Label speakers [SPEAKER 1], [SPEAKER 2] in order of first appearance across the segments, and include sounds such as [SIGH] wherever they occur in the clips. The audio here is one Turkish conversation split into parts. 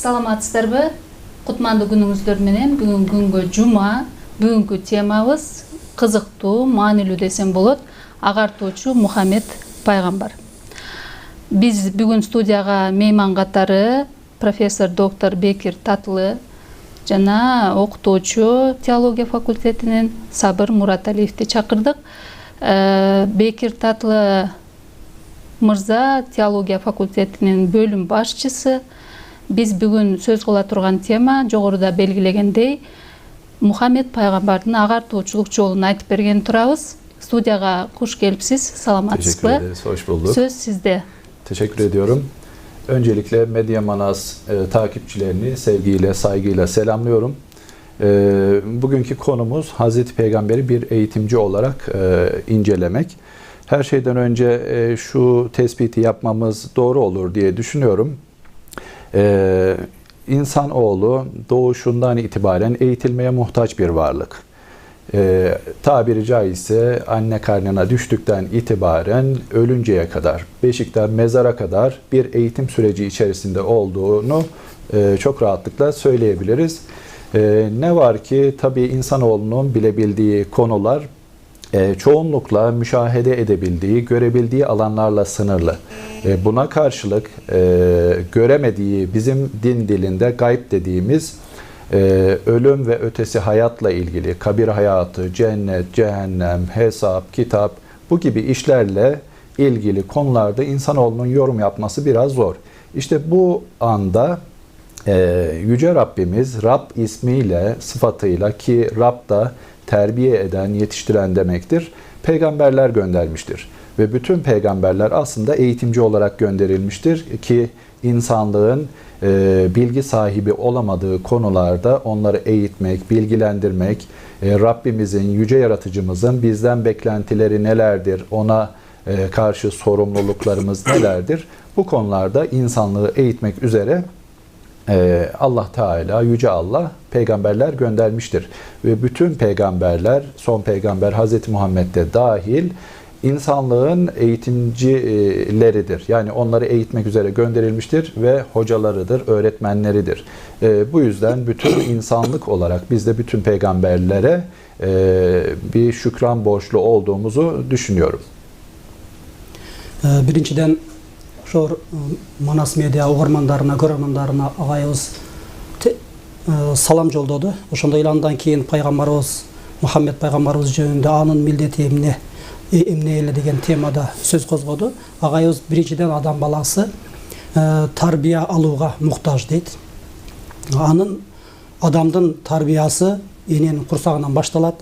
[SPEAKER 1] саламатсыздарбы? Кутмандуу күнүңүздөр менен бүгүн күнгө жума бүгүнкү темабыз кызыктуу маанилүү десем болот агартуучу мухаммед пайгамбар биз бүгүн студияга мейман катары профессор доктор бекир татлы жана окутуучу теология факультетинен сабыр мураталиевди чакырдык Э, бекир татлы мырза теология факультетинин бөлүм башчысы биз бүгүн сөз кыла турган тема жогоруда белгилегендей мухаммед пайгамбардын агартуучулук жолун айтып берген турабыз Studiyaya hoş gelipsiz.
[SPEAKER 2] Salamatsız.
[SPEAKER 1] Teşekkür
[SPEAKER 2] ederiz. Hoş bulduk.
[SPEAKER 1] Söz sizde.
[SPEAKER 2] Teşekkür ediyorum. Öncelikle Medya Manas e, takipçilerini sevgiyle, saygıyla selamlıyorum. E, bugünkü konumuz Hazreti Peygamber'i bir eğitimci olarak e, incelemek. Her şeyden önce e, şu tespiti yapmamız doğru olur diye düşünüyorum. E, insanoğlu doğuşundan itibaren eğitilmeye muhtaç bir varlık. E, tabiri caizse anne karnına düştükten itibaren ölünceye kadar, beşikten mezara kadar bir eğitim süreci içerisinde olduğunu e, çok rahatlıkla söyleyebiliriz. E, ne var ki tabii insanoğlunun bilebildiği konular e, çoğunlukla müşahede edebildiği, görebildiği alanlarla sınırlı. E, buna karşılık e, göremediği bizim din dilinde gayb dediğimiz e, ölüm ve ötesi hayatla ilgili kabir hayatı, cennet, cehennem, hesap, kitap bu gibi işlerle ilgili konularda insanoğlunun yorum yapması biraz zor. İşte bu anda e, Yüce Rabbimiz Rab ismiyle, sıfatıyla ki Rab da terbiye eden, yetiştiren demektir. Peygamberler göndermiştir. Ve bütün peygamberler aslında eğitimci olarak gönderilmiştir ki insanlığın e, bilgi sahibi olamadığı konularda onları eğitmek, bilgilendirmek, e, Rabbimizin, yüce yaratıcımızın bizden beklentileri nelerdir, ona e, karşı sorumluluklarımız nelerdir? Bu konularda insanlığı eğitmek üzere ee, Allah Teala, Yüce Allah peygamberler göndermiştir. Ve bütün peygamberler, son peygamber Hz. Muhammed de dahil insanlığın eğitimcileridir. Yani onları eğitmek üzere gönderilmiştir ve hocalarıdır, öğretmenleridir. Ee, bu yüzden bütün insanlık olarak biz de bütün peygamberlere e, bir şükran borçlu olduğumuzu düşünüyorum.
[SPEAKER 3] Э, биринчиден ошо э, манас медиа угармандарына көрөрмандарына агайыбыз те- э, салам жолдоду ошондой эле андан кийин пайгамбарыбыз мухаммед пайгамбарыбыз жөнүндө анын милдети эмне э, эмне эле деген темада сөз козгоду агайыбыз биринчиден адам баласы э, тарбия алууга муктаж дейт анын адамдын тарбиясы эненин курсагынан башталат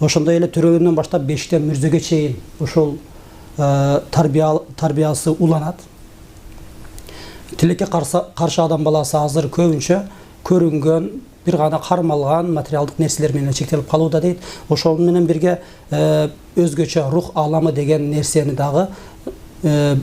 [SPEAKER 3] ошондой эле төрөгөндөн баштап бештен мүрзөгө чейин ушул э, тарбия тарбиясы уланат тилекке карсы каршы адам баласы азыр көбүнчө көрүнгөн бир гана кармалган материалдык нерселер менен чектелип калууда дейт ошол менен бирге э, өзгөчө рух ааламы деген нерсени дагы э,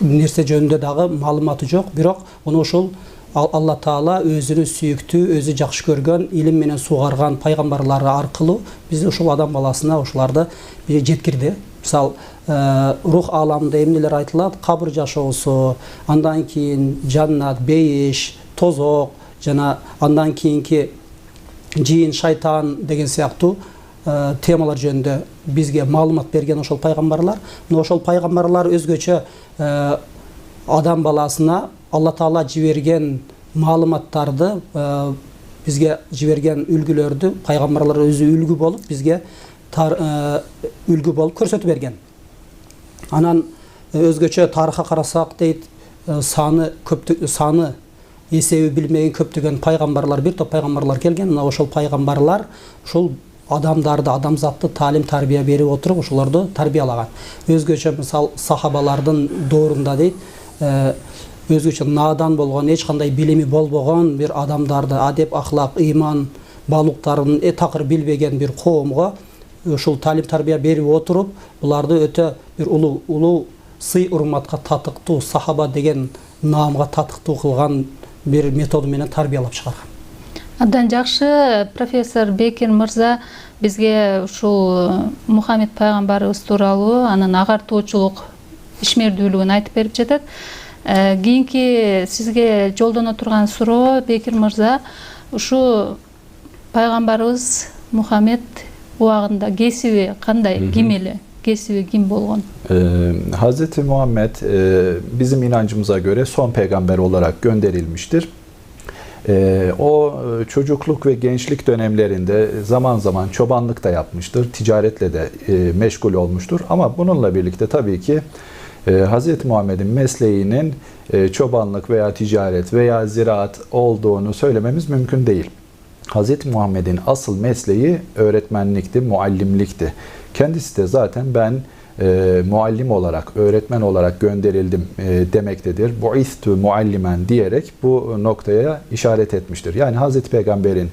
[SPEAKER 3] нерсе жөнүндө дагы маалыматы жок бирок муну ушул Ал- алла таала өзүнүн сүйүктүү өзү жакшы көргөн илим менен сугарган пайгамбарлары аркылуу биз ушул адам баласына ушуларды бир жеткирди мисалы э, рух ааламында эмнелер айтылат кабыр жашоосу андан кийин жаннат бейиш тозок жана андан кийинки жийин шайтан деген сыяктуу темалар жөнүндө бизге маалымат берген ошол пайгамбарлар мына ошол пайгамбарлар өзгөчө адам баласына алла таала жиберген маалыматтарды бизге жиберген үлгүлөрдү пайгамбарлар өзү үлгү болуп бизге үлгү болуп көрсөтүп берген анан өзгөчө тарыхка карасак дейт саны көптү саны эсеби билмеген көптөгөн пайгамбарлар бир топ пайгамбарлар келген мына ошол пайгамбарлар ушул адамдарды адамзатты таалим тарбия берип отуруп ошолорду тарбиялаган өзгөчө мисал сахабалардын доорунда дейт э, өзгөчө наадан болгон эч кандай билими болбогон бир адамдарды адеп ахлак ыйман баалуулуктарын э, такыр билбеген бир коомго ушул талим тарбия берип отуруп буларды өтө бир улуу улуу сый урматка татыктуу сахаба деген наамга татыктуу кылган бир методу менен тарбиялап чыгарган
[SPEAKER 1] абдан жакшы профессор бекир мырза бизге ушул мухаммед пайгамбарыбыз тууралуу анын агартуучулук ишмердүүлүгүн айтып берип жатат Э, кийинки сизге жолдоно турган суроо бекир мырза ушу пайгамбарыбыз мухаммед убагында кесиби кандай ким эле kesilgin bolgon.
[SPEAKER 2] Ee, Hz. Muhammed e, bizim inancımıza göre son peygamber olarak gönderilmiştir. E, o e, çocukluk ve gençlik dönemlerinde zaman zaman çobanlık da yapmıştır, ticaretle de e, meşgul olmuştur. Ama bununla birlikte tabii ki e, Hz. Muhammed'in mesleğinin e, çobanlık veya ticaret veya ziraat olduğunu söylememiz mümkün değil. Hz. Muhammed'in asıl mesleği öğretmenlikti, muallimlikti. Kendisi de zaten ben e, muallim olarak, öğretmen olarak gönderildim e, demektedir. Bu'istu muallimen diyerek bu noktaya işaret etmiştir. Yani Hz. Peygamber'in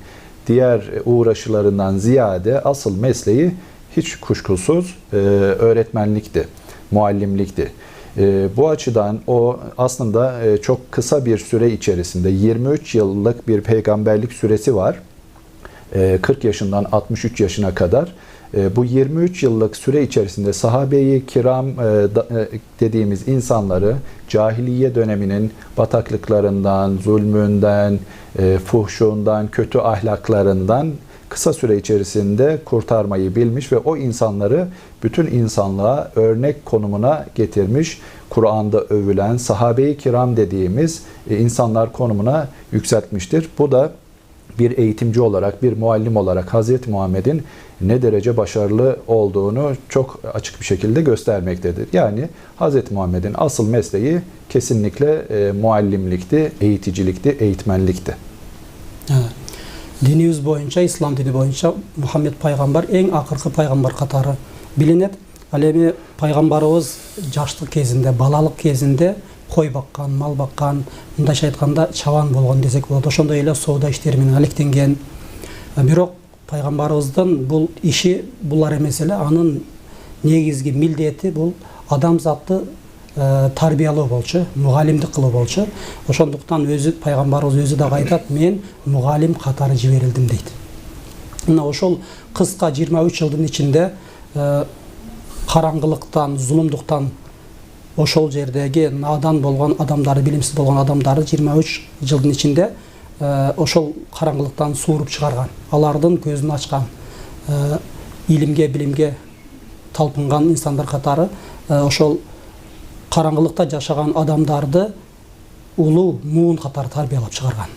[SPEAKER 2] diğer uğraşılarından ziyade asıl mesleği hiç kuşkusuz e, öğretmenlikti, muallimlikti. E, bu açıdan o aslında e, çok kısa bir süre içerisinde 23 yıllık bir peygamberlik süresi var. E, 40 yaşından 63 yaşına kadar. E, Bu 23 yıllık süre içerisinde sahabeyi kiram e, da- e, dediğimiz insanları cahiliye döneminin bataklıklarından, zulmünden, e, fuhşundan, kötü ahlaklarından kısa süre içerisinde kurtarmayı bilmiş ve o insanları bütün insanlığa örnek konumuna getirmiş. Kur'an'da övülen sahabe-i kiram dediğimiz e, insanlar konumuna yükseltmiştir. Bu da bir eğitimci olarak, bir muallim olarak Hazreti Muhammed'in ne derece başarılı olduğunu çok açık bir şekilde göstermektedir. Yani Hazreti Muhammed'in asıl mesleği kesinlikle e, muallimlikti, eğiticilikti, eğitmenlikti.
[SPEAKER 3] дініміз бойынша ислам діні бойынша мұхаммед пайғамбар ең ақырғы пайғамбар қатары білінеді ал эми пайғамбарыбыз жаштық кезінде балалық кезінде қой баққан мал баққан мындайша айтқанда чабан болған десек болады ошондой эле соода иштеримен алектенген бирок пайгамбарыбыздын бул иши булар эмес эле анын негизги милдети бул адамзатты э, тарбиялоо болчу, мугалимдик кылуу болчу. Ошондуктан өзү пайгамбарыбыз өзү дагы айтат, мен мугалим катары жиберилдим дейт. Мына ошол кыска 23 жылдын ичинде э, караңгылыктан, зулумдуктан ошол жердеги надан болгон адамдары, билимсиз болгон адамдары 23 жылдын ичинде э, ошол караңгылыктан сууруп чыгарган. Алардын көзүн ачкан, илимге, билимге талпынган инсандар катары ошол қараңғылықта жашаған адамдарды ұлы муын қатар тәрбиелеп шығарған.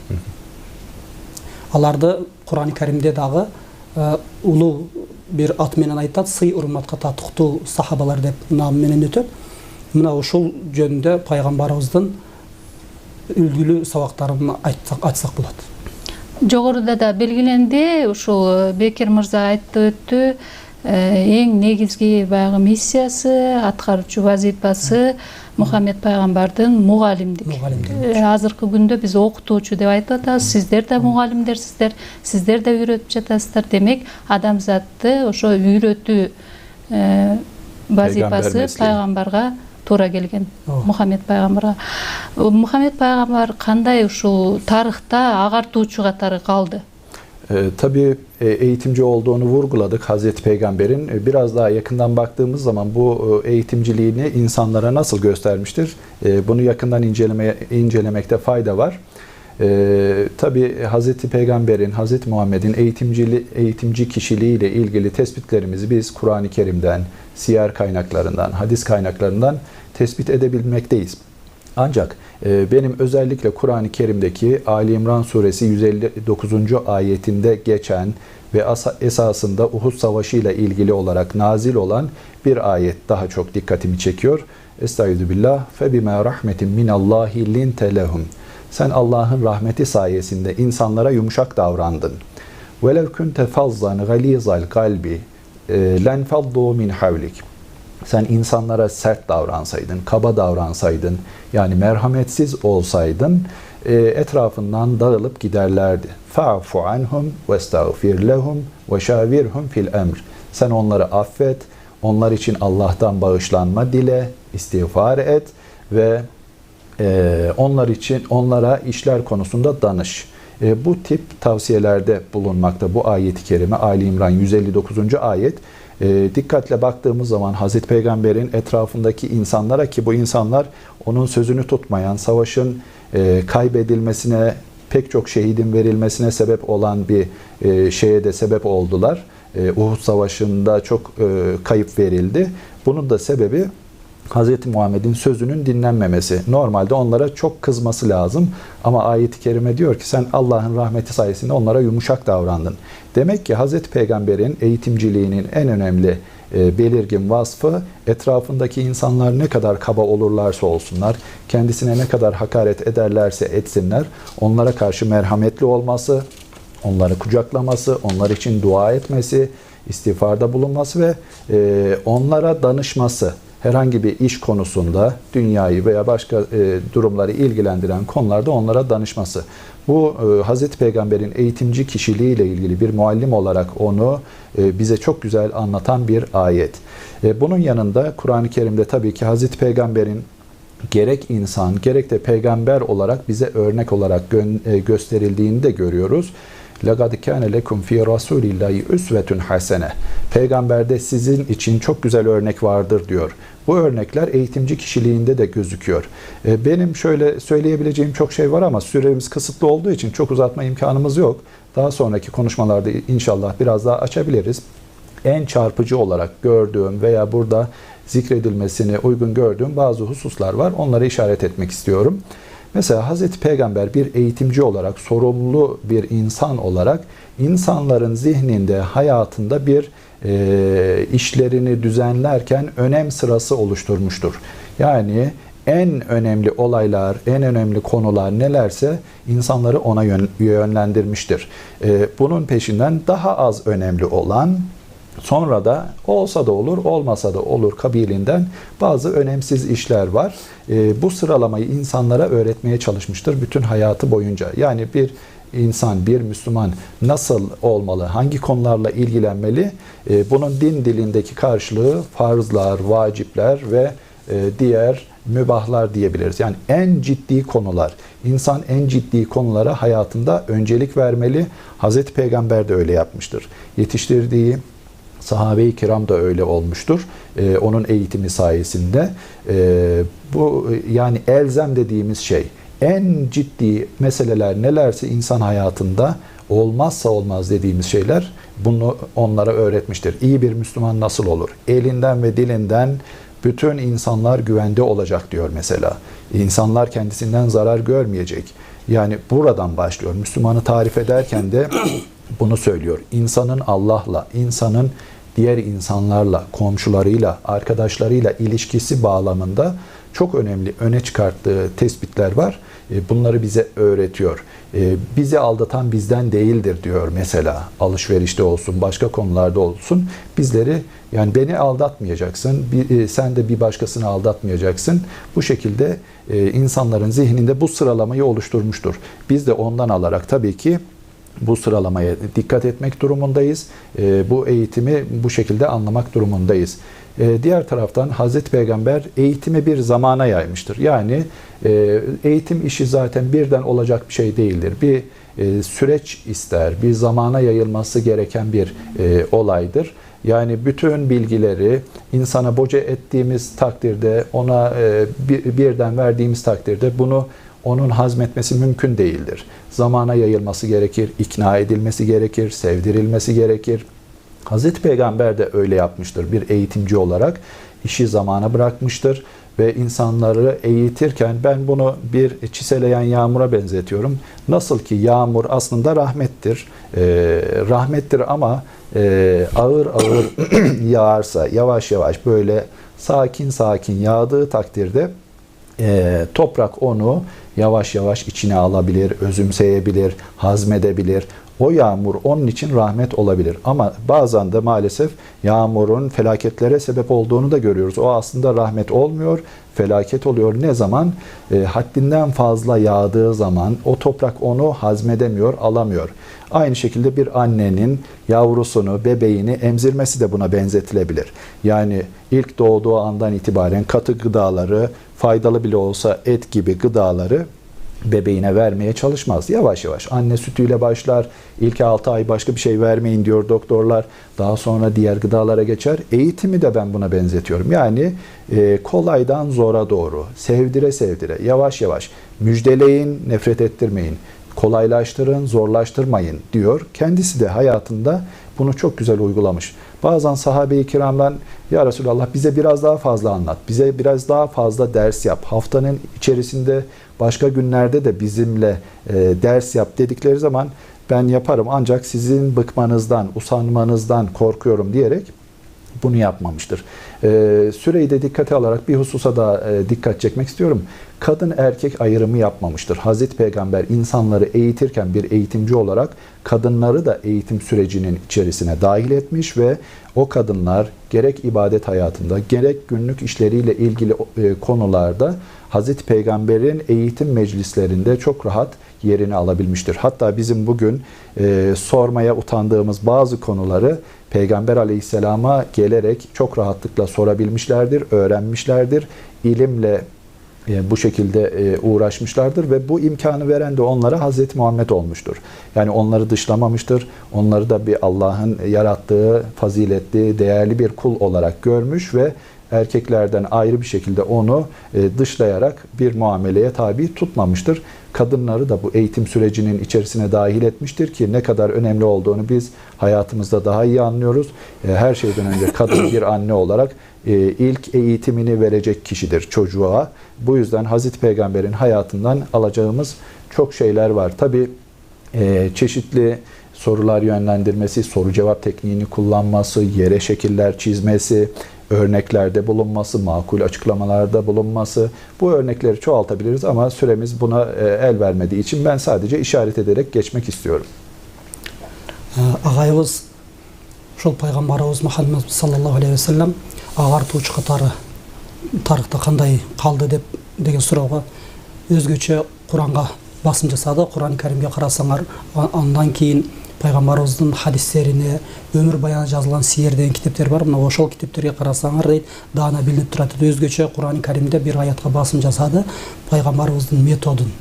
[SPEAKER 3] Аларды құран кәрімде дағы ә, ұлы бір атменен айтады сый ұрматқа татықту сахабалар деп намменен өтеді. Мына ушул жөнінде пайғамбарымыздың үлгілі сабақтарын айтсақ, болады.
[SPEAKER 1] Жогоруда да белгиленди ушул Бекер мырза айтып өттү эң негизги баягы миссиясы аткаруучу вазипасы мухаммед пайгамбардын мугалимдик
[SPEAKER 3] Мугалимдик.
[SPEAKER 1] Э, азыркы күндө биз окутуучу деп айтып атабыз. Сиздер да мугалимдерсиздер сиздер да үйрөтүп жатасыздар демек адамзатты ошо үйрөтүү э,
[SPEAKER 2] меслеги.
[SPEAKER 1] пайгамбарга туура келген. Мухаммед пайгамбарга. Мухаммед пайгамбар кандай ушул тарыхта агартуучу катары калды
[SPEAKER 2] E, tabii eğitimci olduğunu vurguladık Hazreti Peygamber'in. E, biraz daha yakından baktığımız zaman bu e, eğitimciliğini insanlara nasıl göstermiştir? E, bunu yakından incelemeye, incelemekte fayda var. E, tabii Hazreti Peygamber'in, Hazreti Muhammed'in eğitimcili, eğitimci kişiliğiyle ilgili tespitlerimizi biz Kur'an-ı Kerim'den, siyer kaynaklarından, hadis kaynaklarından tespit edebilmekteyiz. Ancak e, benim özellikle Kur'an-ı Kerim'deki Ali İmran suresi 159. ayetinde geçen ve esasında Uhud Savaşı ile ilgili olarak nazil olan bir ayet daha çok dikkatimi çekiyor. Estaizu billah fe bima rahmetin minallahi linte lehum. Sen Allah'ın rahmeti sayesinde insanlara yumuşak davrandın. Velev kunte fazzan galizal kalbi e, len faddu min havlik sen insanlara sert davransaydın, kaba davransaydın, yani merhametsiz olsaydın, e, etrafından dağılıp giderlerdi. Fa'fu anhum ve estağfir lehum ve şavirhum fil emr. Sen onları affet, onlar için Allah'tan bağışlanma dile, istiğfar et ve e, onlar için onlara işler konusunda danış. E, bu tip tavsiyelerde bulunmakta bu ayeti kerime Ali İmran 159. ayet. E, dikkatle baktığımız zaman Hazreti Peygamber'in etrafındaki insanlara ki bu insanlar onun sözünü tutmayan, savaşın e, kaybedilmesine, pek çok şehidin verilmesine sebep olan bir e, şeye de sebep oldular. E, Uhud Savaşı'nda çok e, kayıp verildi. Bunun da sebebi Hz. Muhammed'in sözünün dinlenmemesi. Normalde onlara çok kızması lazım. Ama ayet-i kerime diyor ki sen Allah'ın rahmeti sayesinde onlara yumuşak davrandın. Demek ki Hz. Peygamber'in eğitimciliğinin en önemli e, belirgin vasfı etrafındaki insanlar ne kadar kaba olurlarsa olsunlar, kendisine ne kadar hakaret ederlerse etsinler, onlara karşı merhametli olması, onları kucaklaması, onlar için dua etmesi, istiğfarda bulunması ve e, onlara danışması herhangi bir iş konusunda dünyayı veya başka e, durumları ilgilendiren konularda onlara danışması. Bu e, Hazreti Peygamber'in eğitimci kişiliğiyle ilgili bir muallim olarak onu e, bize çok güzel anlatan bir ayet. E, bunun yanında Kur'an-ı Kerim'de tabii ki Hazreti Peygamber'in gerek insan gerek de peygamber olarak bize örnek olarak gö- e, gösterildiğini de görüyoruz. لَقَدْ كَانَ لَكُمْ ف۪ي رَسُولِ اللّٰهِ اُسْوَةٌ حَسَنَةٌ Peygamberde sizin için çok güzel örnek vardır diyor. Bu örnekler eğitimci kişiliğinde de gözüküyor. E, Benim şöyle söyleyebileceğim çok şey var ama süremiz kısıtlı olduğu için çok uzatma imkanımız yok. Daha sonraki konuşmalarda inşallah biraz daha açabiliriz. En çarpıcı olarak gördüğüm veya burada zikredilmesini uygun gördüğüm bazı hususlar var. Onları işaret etmek istiyorum. Mesela Hazreti Peygamber bir eğitimci olarak, sorumlu bir insan olarak insanların zihninde, hayatında bir e, işlerini düzenlerken önem sırası oluşturmuştur. Yani en önemli olaylar, en önemli konular nelerse insanları ona yön- yönlendirmiştir. E, bunun peşinden daha az önemli olan Sonra da olsa da olur, olmasa da olur kabilinden bazı önemsiz işler var. E, bu sıralamayı insanlara öğretmeye çalışmıştır bütün hayatı boyunca. Yani bir insan, bir Müslüman nasıl olmalı, hangi konularla ilgilenmeli? E, bunun din dilindeki karşılığı farzlar, vacipler ve e, diğer mübahlar diyebiliriz. Yani en ciddi konular, insan en ciddi konulara hayatında öncelik vermeli. Hazreti Peygamber de öyle yapmıştır. Yetiştirdiği Sahabe-i kiram da öyle olmuştur. Ee, onun eğitimi sayesinde. Ee, bu yani elzem dediğimiz şey en ciddi meseleler nelerse insan hayatında olmazsa olmaz dediğimiz şeyler bunu onlara öğretmiştir. İyi bir Müslüman nasıl olur? Elinden ve dilinden bütün insanlar güvende olacak diyor mesela. İnsanlar kendisinden zarar görmeyecek. Yani buradan başlıyor. Müslümanı tarif ederken de [COUGHS] bunu söylüyor. İnsanın Allah'la, insanın diğer insanlarla, komşularıyla, arkadaşlarıyla ilişkisi bağlamında çok önemli öne çıkarttığı tespitler var. E, Bunları bize öğretiyor. E, Bizi aldatan bizden değildir diyor mesela. Alışverişte olsun, başka konularda olsun. Bizleri yani beni aldatmayacaksın, e, sen de bir başkasını aldatmayacaksın. Bu şekilde insanların zihninde bu sıralamayı oluşturmuştur. Biz de ondan alarak tabii ki bu sıralamaya dikkat etmek durumundayız. E, bu eğitimi bu şekilde anlamak durumundayız. E, diğer taraftan Hazreti Peygamber eğitimi bir zamana yaymıştır. Yani e, eğitim işi zaten birden olacak bir şey değildir. Bir e, süreç ister, bir zamana yayılması gereken bir e, olaydır. Yani bütün bilgileri insana boca ettiğimiz takdirde, ona bir, birden verdiğimiz takdirde bunu onun hazmetmesi mümkün değildir. Zamana yayılması gerekir, ikna edilmesi gerekir, sevdirilmesi gerekir. Hazreti Peygamber de öyle yapmıştır bir eğitimci olarak. işi zamana bırakmıştır ve insanları eğitirken ben bunu bir çiseleyen yağmura benzetiyorum. Nasıl ki yağmur aslında rahmettir. Ee, rahmettir ama e, ağır ağır [CLEARS THROAT] yağarsa, yavaş yavaş böyle sakin sakin yağdığı takdirde e, toprak onu yavaş yavaş içine alabilir, özümseyebilir, hazmedebilir. O yağmur onun için rahmet olabilir. Ama bazen de maalesef yağmurun felaketlere sebep olduğunu da görüyoruz. O aslında rahmet olmuyor, felaket oluyor. Ne zaman? E, haddinden fazla yağdığı zaman o toprak onu hazmedemiyor, alamıyor. Aynı şekilde bir annenin yavrusunu, bebeğini emzirmesi de buna benzetilebilir. Yani ilk doğduğu andan itibaren katı gıdaları, faydalı bile olsa et gibi gıdaları bebeğine vermeye çalışmaz. Yavaş yavaş anne sütüyle başlar. İlk 6 ay başka bir şey vermeyin diyor doktorlar. Daha sonra diğer gıdalara geçer. Eğitimi de ben buna benzetiyorum. Yani e, kolaydan zora doğru, sevdire sevdire, yavaş yavaş müjdeleyin, nefret ettirmeyin. Kolaylaştırın, zorlaştırmayın diyor. Kendisi de hayatında bunu çok güzel uygulamış. Bazen sahabe-i kiramdan ya Resulallah bize biraz daha fazla anlat, bize biraz daha fazla ders yap. Haftanın içerisinde başka günlerde de bizimle e, ders yap dedikleri zaman ben yaparım. Ancak sizin bıkmanızdan, usanmanızdan korkuyorum diyerek bunu yapmamıştır. E, süreyi de dikkate alarak bir hususa da e, dikkat çekmek istiyorum. Kadın erkek ayrımı yapmamıştır. Hazreti Peygamber insanları eğitirken bir eğitimci olarak kadınları da eğitim sürecinin içerisine dahil etmiş ve o kadınlar gerek ibadet hayatında gerek günlük işleriyle ilgili e, konularda Hazreti Peygamber'in eğitim meclislerinde çok rahat yerini alabilmiştir. Hatta bizim bugün e, sormaya utandığımız bazı konuları Peygamber aleyhisselama gelerek çok rahatlıkla sorabilmişlerdir, öğrenmişlerdir. İlimle e, bu şekilde e, uğraşmışlardır ve bu imkanı veren de onlara Hazreti Muhammed olmuştur. Yani onları dışlamamıştır. Onları da bir Allah'ın yarattığı, faziletli, değerli bir kul olarak görmüş ve erkeklerden ayrı bir şekilde onu e, dışlayarak bir muameleye tabi tutmamıştır. Kadınları da bu eğitim sürecinin içerisine dahil etmiştir ki ne kadar önemli olduğunu biz hayatımızda daha iyi anlıyoruz. E, Her şeyden önce kadın bir anne olarak e, ilk eğitimini verecek kişidir çocuğa. Bu yüzden Hazreti Peygamber'in hayatından alacağımız çok şeyler var. Tabi çeşitli sorular yönlendirmesi, soru cevap tekniğini kullanması, yere şekiller çizmesi, örneklerde bulunması, makul açıklamalarda bulunması. Bu örnekleri çoğaltabiliriz ama süremiz buna e, el vermediği için ben sadece işaret ederek geçmek istiyorum.
[SPEAKER 3] ағайыбыз ошол пайгамбарыбыз мухаммад саллаллаху алейхи вассалам агартуучу катары тарыхта кандай калды деп деген суроого өзгөчө куранга басым жасады курани каримге карасаңар а- андан кийин пайгамбарыбыздын хадистерине өмүр баяны жазылган сийер деген китептер бар мына ошол китептерге карасаңар дейт даана билинип турат дейт өзгөчө курани каримде бир аятка басым жасады пайгамбарыбыздын методун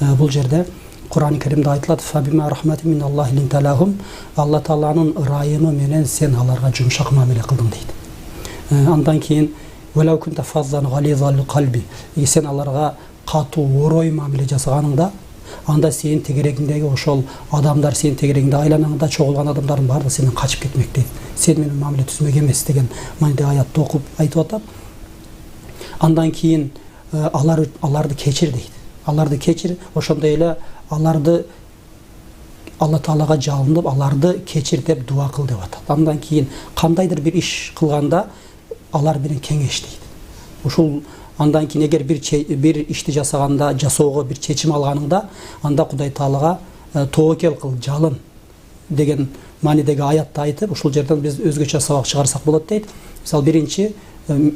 [SPEAKER 3] Э, бул жерде курани каримде айтылат «Фабима рахмати мин Аллахи линта лахум». алла тааланын ырайымы менен сен аларга жумшак мамиле кылдың дейт Э, андан кийин «Валау кунта фаззан гализал калби». Эгер сен аларга катуу орой мамиле жасаганыңда анда сенин тегерегиңдеги ошол адамдар сенин тегерегиңде айланаңда чогулган адамдардын баары да сенден качып кетмек дейт сен менен мамиле түзмөк эмес деген мааниде аятты окуп айтып атат андан кийин э, алар аларды кечир дейт аларды кечир ошондой эле аларды алла таалага жалынып аларды кечир деп дуа кыл деп атат андан кийин кандайдыр бир иш кылганда алар менен кеңеш дейт ушул андан кийин эгер бир че- бир ишти жасаганда жасоого бир чечим алганыңда анда кудай таалага э, тобокел кыл жалын деген маанидеги аятты айтып ушул жерден биз өзгөчө сабак чыгарсак болот дейт мисалы биринчи э,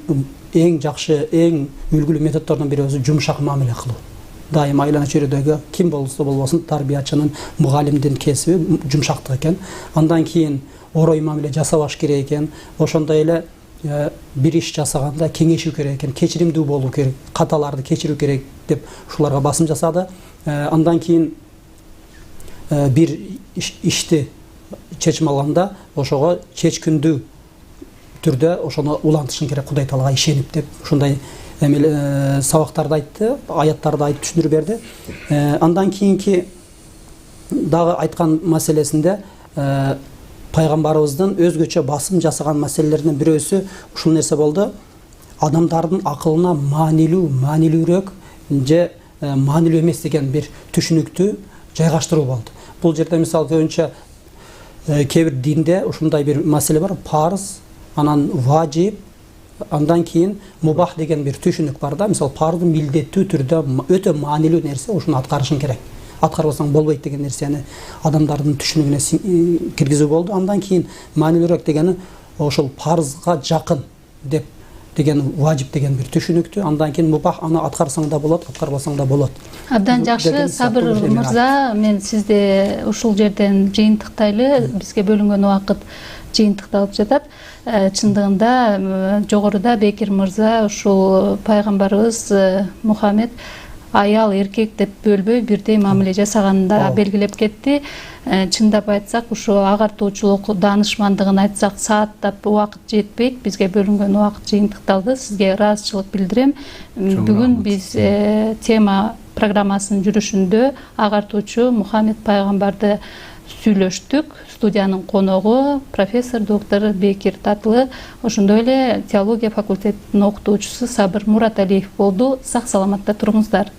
[SPEAKER 3] эң жакшы эң үлгүлүү методдордун бири өзү жумшак мамиле кылуу дайыма айлана чөйрөдөгү ким болсо болбосун тарбиячынын мугалимдин кесиби жумшактык экен андан кийин орой мамиле жасабаш керек экен ошондой эле э, бир иш жасаганда кеңешүү керек экен кечиримдүү болуу керек каталарды кечирүү керек деп ушуларга басым жасады. Э, андан кийин э, бир иш- ишти чечим алганда ошого чечкиндүү түрдө ошону улантышың керек кудай таалага ишенип деп ушундай эмеле э, сабактарды айтты аяттарды айтып түшүндүрүп берди Э, андан кийинки дагы айткан маселесинде пайгамбарыбыздын өзгөчө басым жасаган маселелеринин бирөөсү ушул нерсе болду адамдардын акылына маанилүү маанилүүрөөк же э, маанилүү эмес деген бир түшүнүктү жайгаштыруу болду бул жерде мисалы көбүнчө э, кээ бир динде ушундай бир бар парыз анан важип Андан кейін мубах деген бір түшүнүк бар да. Мисалы парызды милдеттүү түрдө ма- өтө маанилүү нерсе ушуну аткарышың керек. Аткарбасаң болбойт деген түшүнүгүнө сиң- и- киргизүү болду. Андан кейін маанилүүрөөк дегени ошол парызга жакын деп деген важип деген бир түшүнүктү. Андан кейін мубах аны аткарсаң да болот, аткарбасаң да болот.
[SPEAKER 1] абдан жакшы сабыр мырза мен сизди ушул жерден жыйынтыктайлы бизге бөлүнгөн убакыт жыйынтыкталып жатат Э, чындыгында м, жогоруда бекир мырза ушул пайгамбарыбыз мухаммед аял эркек деп бөлбөй бирдей мамиле жасаганын да белгилеп кетти. Э, чындап айтсак ушу агартуучулук даанышмандыгын айтсак сааттап убакыт жетпейт. Бизге бөлүнгөн убакыт жыйынтыкталды. Сизге ыраазычылык билдирем. Бүгүн биз э, тема программасынын жүрүшүндө агартуучу мухаммед пайгамбарды сүйлөштүк. Студиянын коногу профессор доктор бекир татлы. Ошондой эле теология факультетинин окутуучусу сабыр мураталиев болду. Сак саламатта туруңуздар.